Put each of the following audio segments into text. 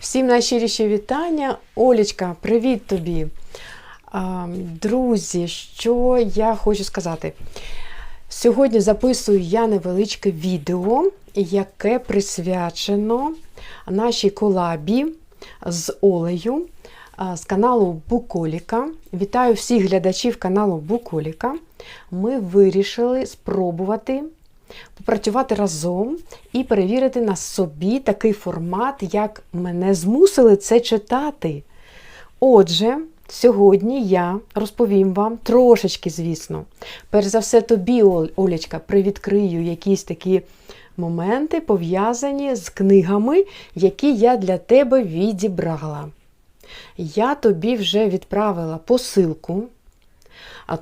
Всім найщиріші вітання. Олічка, привіт тобі. Друзі, що я хочу сказати? Сьогодні записую я невеличке відео, яке присвячено нашій колабі з Олею з каналу Буколіка. Вітаю всіх глядачів каналу Буколіка. Ми вирішили спробувати попрацювати разом і перевірити на собі такий формат, як мене змусили це читати. Отже, сьогодні я розповім вам трошечки, звісно. Перш за все, тобі, Ол- Олечка, привідкрию якісь такі моменти, пов'язані з книгами, які я для тебе відібрала. Я тобі вже відправила посилку.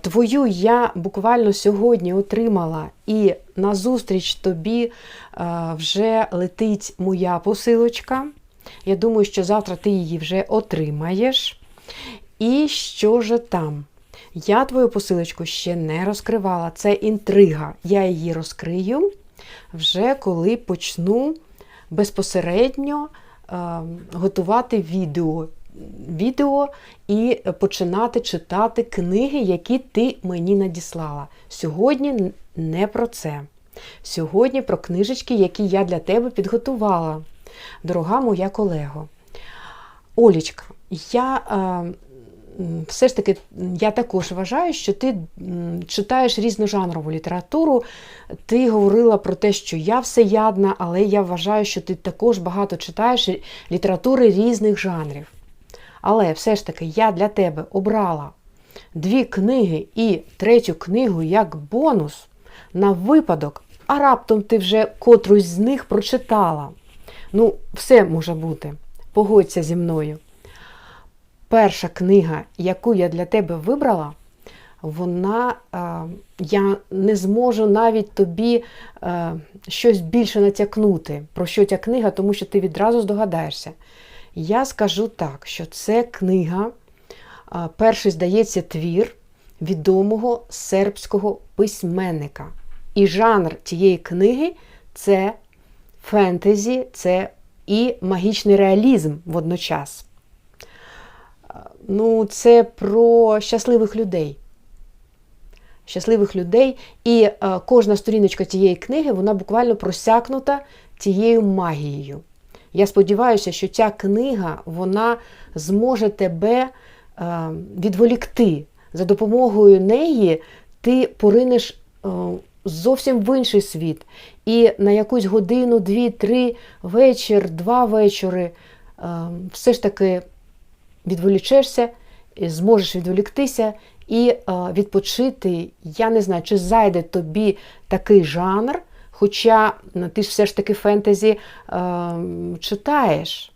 Твою я буквально сьогодні отримала, і назустріч тобі е, вже летить моя посилочка. Я думаю, що завтра ти її вже отримаєш. І що ж там? Я твою посилочку ще не розкривала. Це інтрига. Я її розкрию вже коли почну безпосередньо е, готувати відео. Відео і починати читати книги, які ти мені надіслала. Сьогодні не про це. Сьогодні про книжечки, які я для тебе підготувала, дорога моя колего. Олічка, я е, все ж таки я також вважаю, що ти читаєш різножанрову літературу. Ти говорила про те, що я всеядна, але я вважаю, що ти також багато читаєш літератури різних жанрів. Але все ж таки я для тебе обрала дві книги і третю книгу як бонус на випадок, а раптом ти вже котрусь з них прочитала. Ну, все може бути. Погодься зі мною. Перша книга, яку я для тебе вибрала, вона е, я не зможу навіть тобі е, щось більше натякнути, про що ця книга, тому що ти відразу здогадаєшся. Я скажу так, що це книга, перший, здається, твір відомого сербського письменника. І жанр цієї книги це фентезі, це і магічний реалізм водночас. Ну, це про щасливих людей. Щасливих людей. І кожна сторіночка цієї книги вона буквально просякнута цією магією. Я сподіваюся, що ця книга вона зможе тебе е, відволікти. За допомогою неї ти поринеш е, зовсім в інший світ. І на якусь годину, дві, три вечір, два вечори е, все ж таки відволічешся, зможеш відволіктися і відпочити. Я не знаю, чи зайде тобі такий жанр. Хоча ну, ти ж все ж таки фентезі е, читаєш.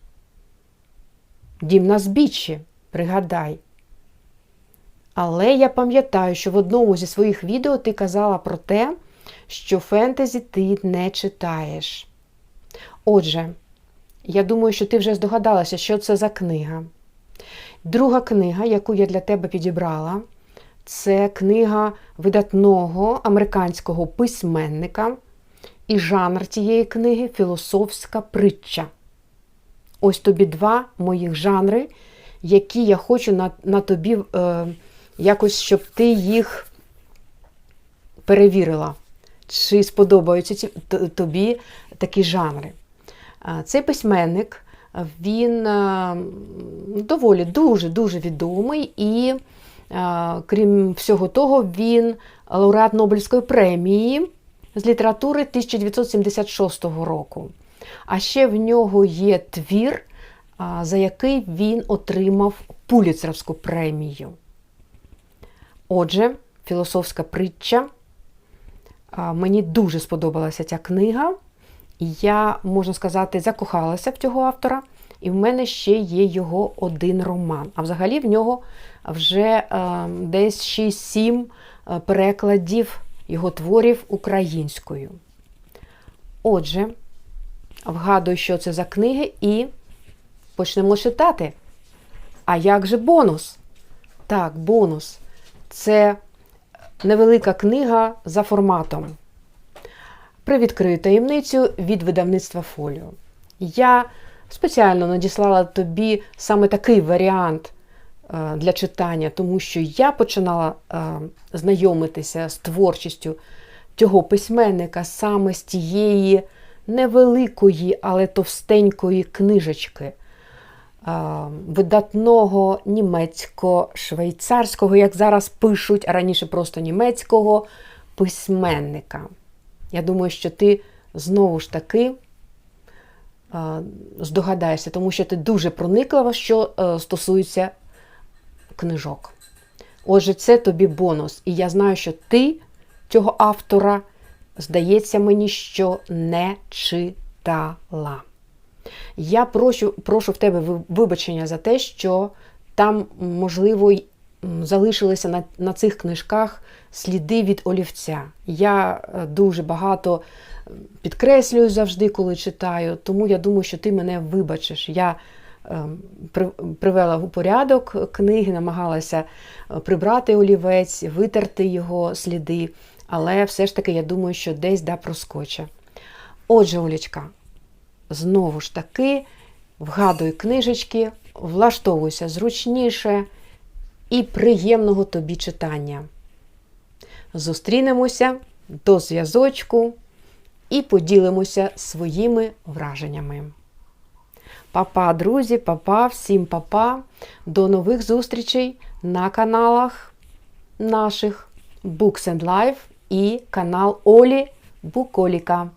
Дім на збіччі, пригадай. Але я пам'ятаю, що в одному зі своїх відео ти казала про те, що фентезі ти не читаєш. Отже, я думаю, що ти вже здогадалася, що це за книга. Друга книга, яку я для тебе підібрала, це книга видатного американського письменника. І жанр цієї книги філософська притча. Ось тобі два моїх жанри, які я хочу на, на тобі е, якось, щоб ти їх перевірила, чи сподобаються ці, т- тобі такі жанри. Е, Цей письменник, він е, доволі дуже-дуже відомий і, е, крім всього того, він лауреат Нобелівської премії з літератури 1976 року. А ще в нього є твір, за який він отримав Пуліцерівську премію. Отже, філософська притча. Мені дуже сподобалася ця книга. І Я, можна сказати, закохалася в цього автора. І в мене ще є його один роман. А взагалі в нього вже е, десь 6-7 е, перекладів його творів українською. Отже, вгадую, що це за книги, і почнемо читати. А як же бонус? Так, бонус. Це невелика книга за форматом. Привідкрию таємницю від видавництва Фоліо. Я спеціально надіслала тобі саме такий варіант для читання, тому що я починала е, знайомитися з творчістю цього письменника саме з тієї невеликої, але товстенької книжечки е, видатного німецько-швейцарського, як зараз пишуть, а раніше просто німецького письменника. Я думаю, що ти знову ж таки е, здогадаєшся, тому що ти дуже прониклива, що е, стосується книжок. Отже, це тобі бонус. І я знаю, що ти цього автора, здається мені, що не читала. Я прошу, прошу в тебе вибачення за те, що там, можливо, залишилися на, на цих книжках сліди від олівця. Я е, дуже багато підкреслюю завжди, коли читаю, тому я думаю, що ти мене вибачиш. Я привела у порядок книги, намагалася е, прибрати олівець, витерти його сліди, але все ж таки я думаю, що десь да проскоче. Отже, Олічка, знову ж таки, вгадуй книжечки, влаштовуйся зручніше і приємного тобі читання. Зустрінемося до зв'язочку і поділимося своїми враженнями. Папа, друзі, папа, всім папа. До нових зустрічей на каналах наших Books and Life і канал Олі Буколіка.